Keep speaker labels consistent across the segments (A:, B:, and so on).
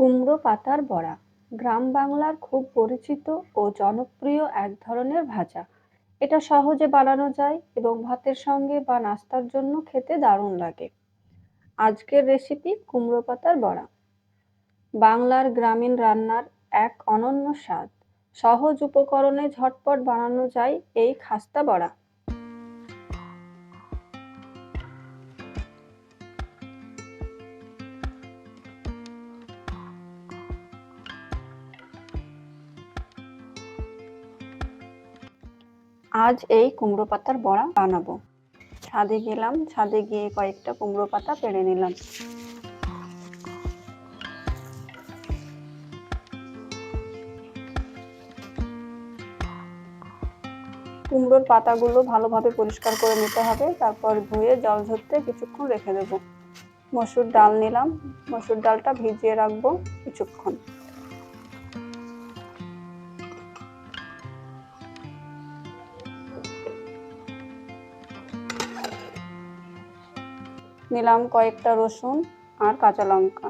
A: কুমড়ো পাতার বড়া। গ্রাম বাংলার খুব পরিচিত ও জনপ্রিয় এক ধরনের ভাজা। এটা সহজে বানানো যায় এবং ভাতের সঙ্গে বা নাস্তার জন্য খেতে দারুণ লাগে। আজকের রেসিপি কুমড়ো পাতার বড়া। বাংলার গ্রামীণ রান্নার এক অনন্য স্বাদ। সহজ উপকরণে ঝটপট বানানো যায় এই খাস্তা বড়া। আজ এই কুমড়ো পাতার বড়া বানাবো। ছাদে গেলাম, ছাদে গিয়ে কয়েকটা কুমড়ো পাতা পেড়ে নিলাম। কুমড়োর পাতাগুলো ভালোভাবে পরিষ্কার করে নিতে হবে, তারপর ধুয়ে জল ঝরতে কিছুক্ষণ রেখে দেবো। মসুর ডাল নিলাম, মসুর ডালটা ভিজিয়ে রাখব কিছুক্ষণ। নিলাম কয়েকটা রসুন আর কাঁচা লঙ্কা।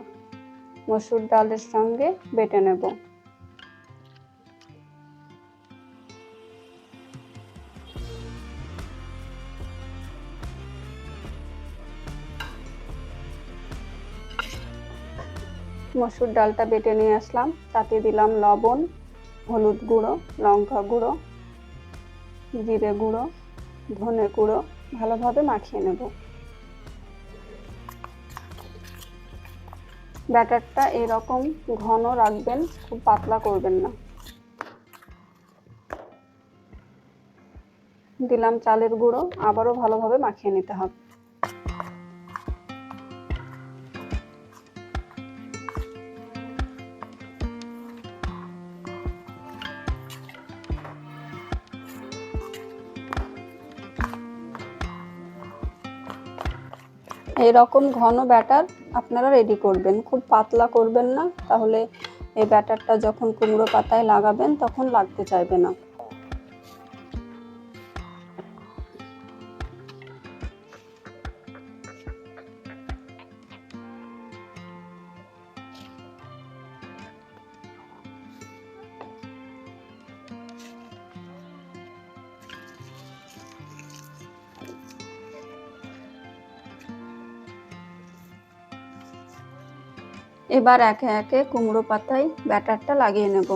A: মসুর ডালের সঙ্গে বেটে নেব। মসুর ডালটা বেটে নিয়ে আসলাম। তাতে দিলাম লবণ, হলুদ গুঁড়ো, লঙ্কা গুঁড়ো, জিরে গুঁড়ো, ধনে গুঁড়ো ভালোভাবে মাখিয়ে নেব। ব্যাটারটা এরকম ঘন রাখবেন, খুব পাতলা করবেন না। দিলাম চালের গুঁড়ো, আবারও ভালোভাবে মাখিয়ে নিতে হবে। এরকম ঘন ব্যাটার আপনারা রেডি করবেন। খুব পাতলা করবেন না, তাহলে এই ব্যাটারটা যখন কুমড়ো পাতায় লাগাবেন, তখন লাগতে চাইবে না। এবার একে একে কুমড়ো পাতায় ব্যাটারটা লাগিয়ে নেব।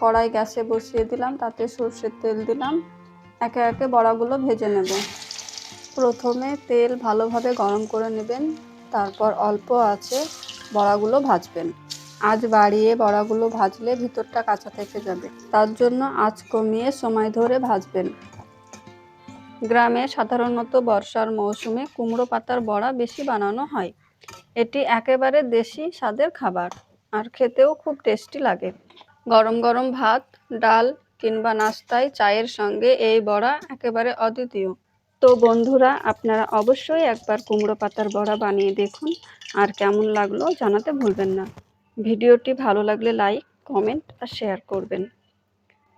A: কড়াই গ্যাসে বসিয়ে দিলাম, তাতে সর্ষের তেল দিলাম। একে একে বড়াগুলো ভেজে নেব। প্রথমে তেল ভালোভাবে গরম করে নেবেন, তারপর অল্প আছে বড়াগুলো ভাজবেন। আজ বাড়িয়ে বড়াগুলো ভাজলে ভিতরটা কাঁচা থেকে যাবে। তার জন্য আঁচ কমিয়ে সময় ধরে ভাজবেন। গ্রামে সাধারণত বর্ষার মৌসুমে কুমড়ো পাতার বড়া বেশি বানানো হয়। এটি একেবারে দেশি স্বাদের খাবার, আর খেতেও খুব টেস্টি লাগে। গরম গরম ভাত, ডাল কিংবা নাস্তায় চায়ের সঙ্গে এই বড়া একেবারে অদ্বিতীয়। তো বন্ধুরা, আপনারা অবশ্যই একবার কুমড়ো পাতার বড়া বানিয়ে দেখুন আর কেমন লাগল জানাতে ভুলবেন না। ভিডিওটি ভালো লাগলে লাইক, কমেন্ট আর শেয়ার করবেন।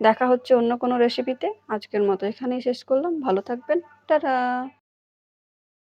A: দেখা হচ্ছে অন্য কোনো রেসিপিতে। আজকের মতো এখানেই শেষ করলাম। ভালো থাকবেন। টাটা!